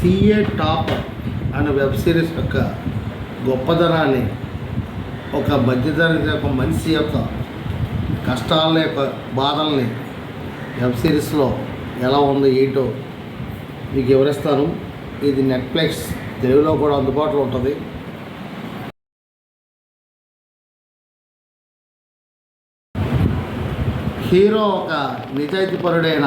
CA top అనే web series యొక్క గొప్పదనాన్ని ఒక మధ్యతరగతి యొక్క మనిషి యొక్క కష్టాల యొక్క బాధల్ని వెబ్ సిరీస్లో ఎలా ఉందో ఏంటో మీకు వివరిస్తాను. ఇది నెట్ఫ్లిక్స్ తెలుగులో కూడా అందుబాటులో ఉంటుంది. హీరో ఒక నిజాయితీపరుడైన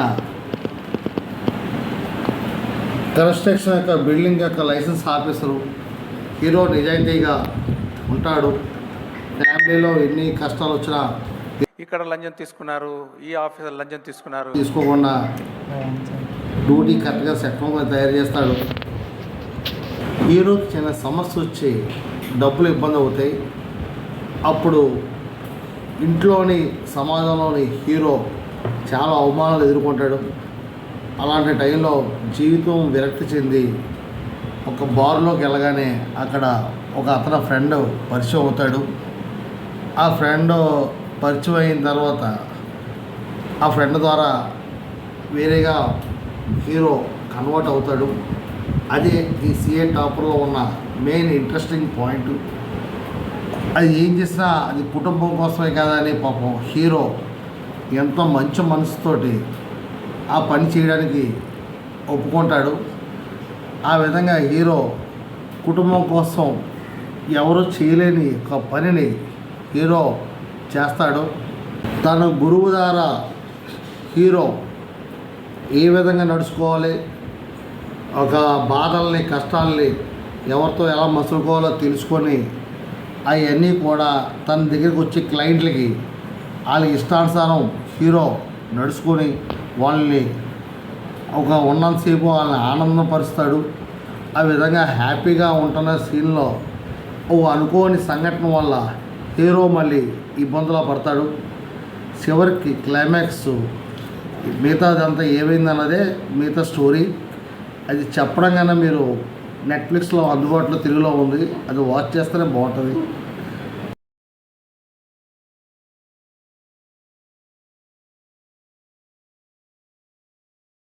కన్స్ట్రక్షన్ యొక్క బిల్డింగ్ యొక్క లైసెన్స్ ఆఫీసరు హీరో నిజాయితీగా ఉంటాడు. ఫ్యామిలీలో ఎన్ని కష్టాలు వచ్చినా ఇక్కడ లంచం తీసుకున్నారు ఈ ఆఫీసర్ లంచం తీసుకున్నారు. తీసుకోకుండా డ్యూటీ కరెక్ట్గా సక్రమంగా తయారు చేస్తాడు. హీరోకి చిన్న సమస్య వచ్చి డబ్బులు ఇబ్బంది అవుతాయి. అప్పుడు ఇంట్లోని సమాజంలోని హీరో చాలా అవమానాలు ఎదుర్కొంటాడు. అలాంటి టైంలో జీవితం విరక్తి చెంది ఒక బార్లోకి వెళ్ళగానే అక్కడ ఒక అతని ఫ్రెండ్ పరిచయం అవుతాడు. ఆ ఫ్రెండ్ పరిచయం అయిన తర్వాత ఆ ఫ్రెండ్ ద్వారా వేరేగా హీరో కన్వర్ట్ అవుతాడు. అదే ఈ సిఏ టాపర్లో ఉన్న మెయిన్ ఇంట్రెస్టింగ్ పాయింట్. అది ఏం చేసినా అది కుటుంబం కోసమే కదా అని పాపం హీరో ఎంతో మంచి మనసుతోటి ఆ పని చేయడానికి ఒప్పుకుంటాడు. ఆ విధంగా హీరో కుటుంబం కోసం ఎవరు చేయలేని ఒక పనిని హీరో చేస్తాడు. తన గురువు ద్వారా హీరో ఏ విధంగా నడుచుకోవాలి? ఒక బాధల్ని కష్టాల్ని ఎవరితో ఎలా మసులుకోవాలో తెలుసుకొని అవన్నీ కూడా తన దగ్గరికి వచ్చే క్లయింట్లకి వాళ్ళ ఇష్టానుసారం హీరో నడుచుకొని వాళ్ళని ఒక ఉన్నంతసేపు వాళ్ళని ఆనందపరుస్తాడు. ఆ విధంగా హ్యాపీగా ఉంటున్న సీన్లో ఓ అనుకోని సంఘటన వల్ల హీరో మళ్ళీ ఇబ్బందులో పడతాడు. చివరికి క్లైమాక్స్ మిగతాదంతా ఏమైందన్నదే మిగతా స్టోరీ అది చెప్పడం కన్నా మీరు నెట్ఫ్లిక్స్లో అందుబాటులో తెలుగులో ఉంది. అది వాచ్ చేస్తేనే బాగుంటుంది.